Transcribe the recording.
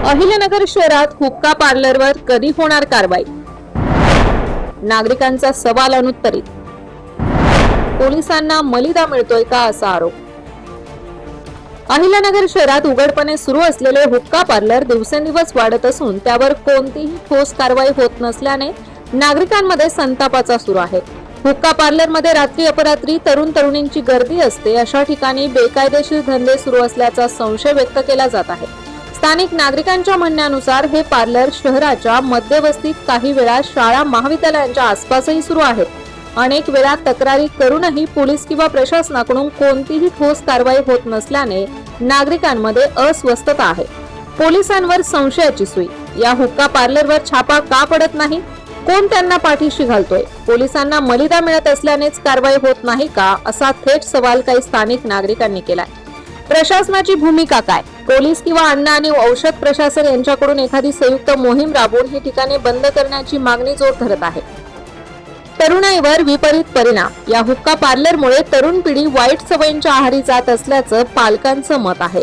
अहिल्यानगर शहरात हुक्का पार्लरवर कधी होणार कारवाई? नागरिकांचा सवाल अनुत्तरित. पोलिसांना मलिदा मिळतोय का असा आरोप? अहिल्यानगर शहरात उघडपणे सुरू असलेले हुक्का पार्लर दिवसेंदिवस वाढत असून त्यावर कोणतीही ठोस कारवाई होत नसल्याने नागरिकांमध्ये संतापाचा सुरू आहे. हुक्का पार्लरमध्ये रात्री अपरात्री तरुण तरुणींची गर्दी असते अशा ठिकाणी बेकायदेशीर धंदे सुरू असल्याचा संशय व्यक्त केला जात आहे. स्थानिक नागरिकांच्या म्हणण्यानुसार हे पार्लर शहराच्या मध्यवस्तीत काही वेळा शाळा महाविद्यालयांच्या आसपासही सुरू आहेत. अनेक वेळा तक्रारी करूनही पोलीस किंवा प्रशासनाकडून कोणतीही ठोस कारवाई होत नसल्याने नागरिकांमध्ये अस्वस्थता आहे. पोलिसांवर संशयाची सुई. या हुक्का पार्लरवर छापा का पडत नाही? कोण त्यांना पाठीशी घालतोय? पोलिसांना मलिदा मिळत असल्यानेच कारवाई होत नाही का? असा थेट सवाल काही स्थानिक नागरिकांनी केलाय. प्रशासनाची भूमिका काय? पोलीस किंवा अन्न आणि औषध प्रशासन यांच्याकडून एखादी संयुक्त मोहीम राबवून ही ठिकाणे बंद करण्याची मागणी जोर धरत आहे. तरुणाईवर विपरीत परिणाम. या हुक्का पार्लरमुळे तरुण पिढी वाईट सवयींच्या आहारी जात असल्याचं पालकांचं मत आहे.